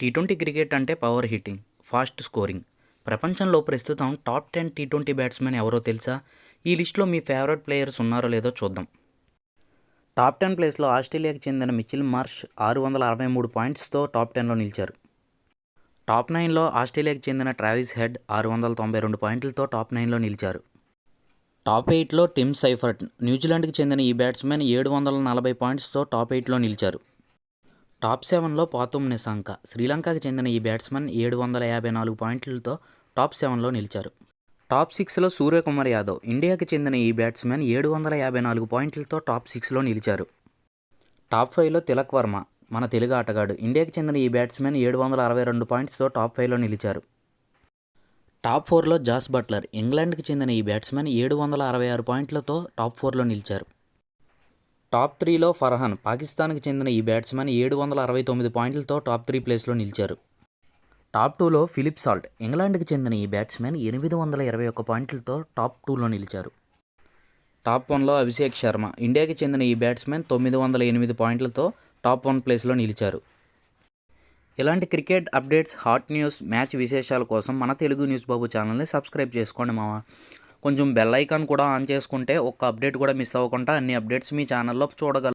Tea twenty cricket అంటే power hitting fast scoring ప్రపంచంలో ప్రస్తుతం top ten T twenty batsmen ఎవరో తెలుసా? ఈ లిస్టులో మీ ఫేవరెట్ ప్లేయర్స్ ఉన్నారో లేదో చూద్దాం. టాప్ టెన్ ప్లేస్లో ఆస్ట్రేలియాకి చెందిన మిచిల్ మార్ష్ ఆరు వందల అరవై మూడు పాయింట్స్తో టాప్ టెన్లో నిలిచారు. టాప్ నైన్లో ఆస్ట్రేలియాకి చెందిన ట్రావిస్ హెడ్ ఆరు వందల తొంభై రెండు పాయింట్లతో టాప్ నైన్లో నిలిచారు. టాప్ ఎయిట్లో టిమ్ సైఫర్ట్ న్యూజిలాండ్కి చెందిన ఈ బ్యాట్స్మెన్ ఏడు వందల నలభై పాయింట్స్తో టాప్ ఎయిట్లో నిలిచారు. టాప్ సెవెన్లో పాతుమ్ నిశాంక. శ్రీలంకకు చెందిన ఈ బ్యాట్స్మెన్ ఏడు వందల యాభై నాలుగు పాయింట్లతో టాప్ సెవెన్లో నిలిచారు. టాప్ సిక్స్లో సూర్యకుమార్ యాదవ్. ఇండియాకి చెందిన ఈ బ్యాట్స్మెన్ ఏడు వందల యాభై నాలుగు పాయింట్లతో టాప్ సిక్స్లో నిలిచారు. టాప్ ఫైవ్లో తిలక్ వర్మ మన తెలుగు ఆటగాడు. ఇండియాకి చెందిన ఈ బ్యాట్స్మెన్ ఏడు వందల అరవై రెండు పాయింట్స్తో టాప్ ఫైవ్లో నిలిచారు. టాప్ ఫోర్లో జాస్ బట్లర్. ఇంగ్లాండ్కి చెందిన ఈ బ్యాట్స్మెన్ ఏడు వందల అరవై ఆరు పాయింట్లతో టాప్ ఫోర్లో నిలిచారు. టాప్ త్రీలో ఫర్హాన్ పాకిస్తాన్కి చెందిన ఈ బ్యాట్స్మెన్ ఏడు వందల అరవై తొమ్మిది పాయింట్లతో టాప్ త్రీ ప్లేస్లో నిలిచారు. టాప్ టూలో ఫిలిప్ సాల్ట్ ఇంగ్లాండ్కి చెందిన ఈ బ్యాట్స్మెన్ ఎనిమిది వందల ఇరవై ఒక్క పాయింట్లతో టాప్ టూలో నిలిచారు. టాప్ వన్లో అభిషేక్ శర్మ ఇండియాకి చెందిన ఈ బ్యాట్స్మెన్ తొమ్మిది వందల ఎనిమిది పాయింట్లతో టాప్ వన్ ప్లేస్లో నిలిచారు. ఇలాంటి cricket updates hot news match విశేషాల కోసం మన తెలుగు న్యూస్ బాబు ఛానల్ని సబ్స్క్రైబ్ చేసుకోండి మావా కొంచెం బెల్ ఐకాన్ కూడా ఆన్ చేసుకుంటే ఒక్క అప్డేట్ కూడా మిస్ అవ్వకుండా అన్ని అప్డేట్స్ మీ ఛానల్లో చూడగలరు